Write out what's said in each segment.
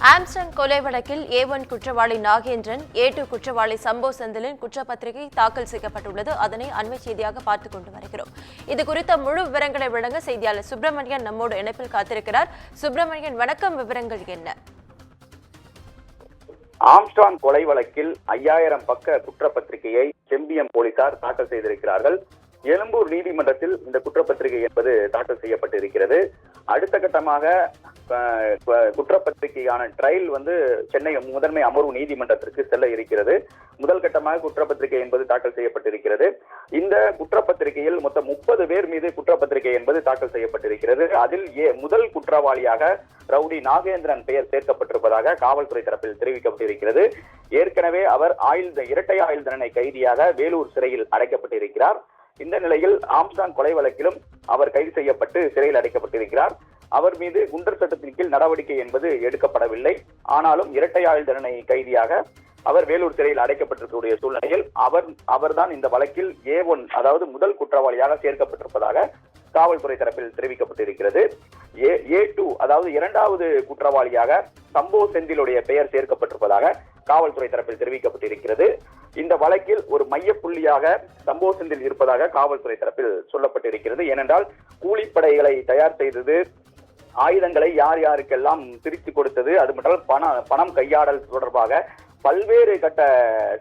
ஆம்ஸ்டன் கொலை வழக்கில் ஏ ஒன் குற்றவாளி நாகேந்திரன் ஏ டூ குற்றவாளி சம்போ செந்திலின் குற்றப்பத்திரிகை தாக்கல் செய்யப்பட்டுள்ளது. அதனை அண்மை செய்தியாக பார்த்துக் கொண்டு வருகிறோம். இது குறித்த முழு விவரங்களை வழங்க செய்தியாளர் சுப்பிரமணியன் நம்மோடு இணைப்பில் காத்திருக்கிறார். சுப்பிரமணியன் வணக்கம். விவரங்கள் என்ன? ஆம்ஸ்ட்ராங் கொலை வழக்கில் ஐயாயிரம் பக்க குற்றப்பத்திரிகையை செம்பியம் போலீசார் தாக்கல் செய்திருக்கிறார்கள். எழும்பூர் நீதிமன்றத்தில் இந்த குற்றப்பத்திரிகை என்பது தாக்கல் செய்யப்பட்டிருக்கிறது. அடுத்த கட்டமாக குற்றப்பத்திரிகையான ட்ரையல் வந்து சென்னை முதன்மை அமர்வு நீதிமன்றத்திற்கு செல்ல இருக்கிறது. முதல் கட்டமாக குற்றப்பத்திரிகை என்பது தாக்கல் செய்யப்பட்டிருக்கிறது. இந்த குற்றப்பத்திரிகையில் மொத்தம் முப்பது பேர் மீது குற்றப்பத்திரிகை என்பது தாக்கல் செய்யப்பட்டிருக்கிறது. அதில் ஏ முதல் குற்றவாளியாக ரவுடி நாகேந்திரன் பெயர் சேர்க்கப்பட்டிருப்பதாக காவல்துறை தரப்பில் தெரிவிக்கப்பட்டிருக்கிறது. ஏற்கனவே அவர் ஆயுள் இரட்டை ஆயுள் தண்டனை கைதியாக வேலூர் சிறையில் அடைக்கப்பட்டிருக்கிறார். இந்த நிலையில் ஆம்சாங் கொலை வழக்கிலும் அவர் கைது செய்யப்பட்டு சிறையில் அடைக்கப்பட்டிருக்கிறார். அவர் மீது குண்டர் சட்டத்தின் கீழ் நடவடிக்கை என்பது எடுக்கப்படவில்லை. ஆனாலும் இரட்டை ஆயுள் தண்டனை கைதியாக அவர் வேலூர் சிறையில் அடைக்கப்பட்டிருக்கக்கூடிய சூழ்நிலையில் அவர் அவர்தான் இந்த வழக்கில் ஏ ஒன் அதாவது முதல் குற்றவாளியாக சேர்க்கப்பட்டிருப்பதாக காவல்துறை தரப்பில் தெரிவிக்கப்பட்டிருக்கிறது. ஏ ஏ டூ அதாவது இரண்டாவது குற்றவாளியாக சம்போ செந்திலுடைய பெயர் சேர்க்கப்பட்டிருப்பதாக காவல்துறை தரப்பில் தெரிவிக்கப்பட்டிருக்கிறது. இந்த வழக்கில் ஒரு மையப்புள்ளியாக சம்போ செந்தில் இருப்பதாக காவல்துறை தரப்பில் சொல்லப்பட்டிருக்கிறது. ஏனென்றால் கூலிப்படைகளை தயார் செய்தது ஆயுதங்களை யார் யாருக்கெல்லாம் பிரித்து கொடுத்தது? அது மட்டும் பணம் பணம் கையாடல் தொடர்பாக பல்வேறு கட்ட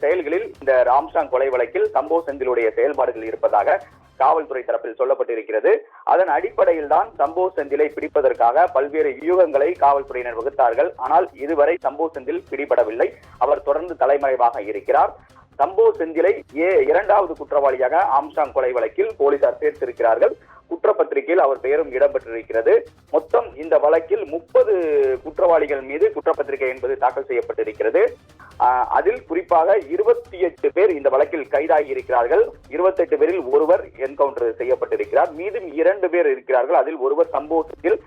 செயல்களில் இந்த ராம்ஸ்டாங் கொலை வழக்கில் சம்போ செந்திலுடைய செயல்பாடுகள் இருப்பதாக காவல்துறை தரப்பில் சொல்லப்பட்டிருக்கிறது. அதன் அடிப்படையில் தான் சம்போ செந்திலை பிடிப்பதற்காக பல்வேறு வியூகங்களை காவல்துறையினர் வகுத்தார்கள். ஆனால் இதுவரை சம்போ செந்தில் பிடிபடவில்லை. அவர் தொடர்ந்து தலைமறைவாக இருக்கிறார். சம்போ செந்திலை ஏ இரண்டாவது குற்றவாளியாக ஆம்சாங் கொலை வழக்கில் போலீசார் சேர்த்திருக்கிறார்கள். குற்றப்பத்திரிகையில் அவர் பெயரும் இடம்பெற்றிருக்கிறது. மொத்தம் இந்த வழக்கில் முப்பது குற்றவாளிகள் மீது குற்றப்பத்திரிகை என்பது தாக்கல் செய்யப்பட்டிருக்கிறது. அதில் குறிப்பாக இருபத்தி எட்டு பேர் இந்த வழக்கில் கைதாகி இருக்கிறார்கள் இருபத்தெட்டு பேரில் ஒருவர் என்கவுண்டர் செய்யப்பட்டிருக்கிறார். மீதும் இரண்டு பேர் இருக்கிறார்கள். அதில் ஒருவர் சம்பவத்தில்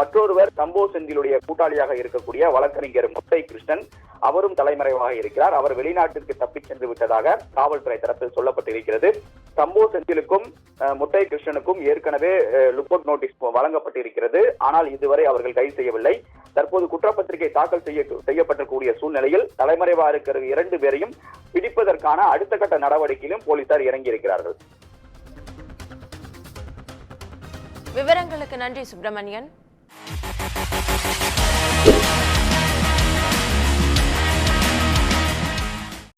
மற்றொருவர் சம்போ செந்திலுடைய கூட்டாளியாக இருக்கக்கூடிய வழக்கறிஞர் முத்தை கிருஷ்ணன் அவரும் தலைமறைவாக இருக்கிறார். அவர் வெளிநாட்டிற்கு தப்பிச் சென்று விட்டதாக காவல்துறை தரப்பில் சொல்லப்பட்டிருக்கிறது. சம்போ செந்திலுக்கும் முத்தை கிருஷ்ணனுக்கும் ஏற்கனவே லுக் அவுட் நோட்டீஸ் வழங்கப்பட்டிருக்கிறது. ஆனால் இதுவரை அவர்கள் கைது செய்யவில்லை. தற்போது குற்றப்பத்திரிகை தாக்கல் செய்ய செய்யப்பட்டிருக்கக்கூடிய சூழ்நிலையில் தலைமறைவாக இருக்கிற இரண்டு பேரையும் பிடிப்பதற்கான அடுத்த கட்ட நடவடிக்கையிலும் போலீசார் இறங்கியிருக்கிறார்கள். விவரங்களுக்கு நன்றி சுப்பிரமணியன்.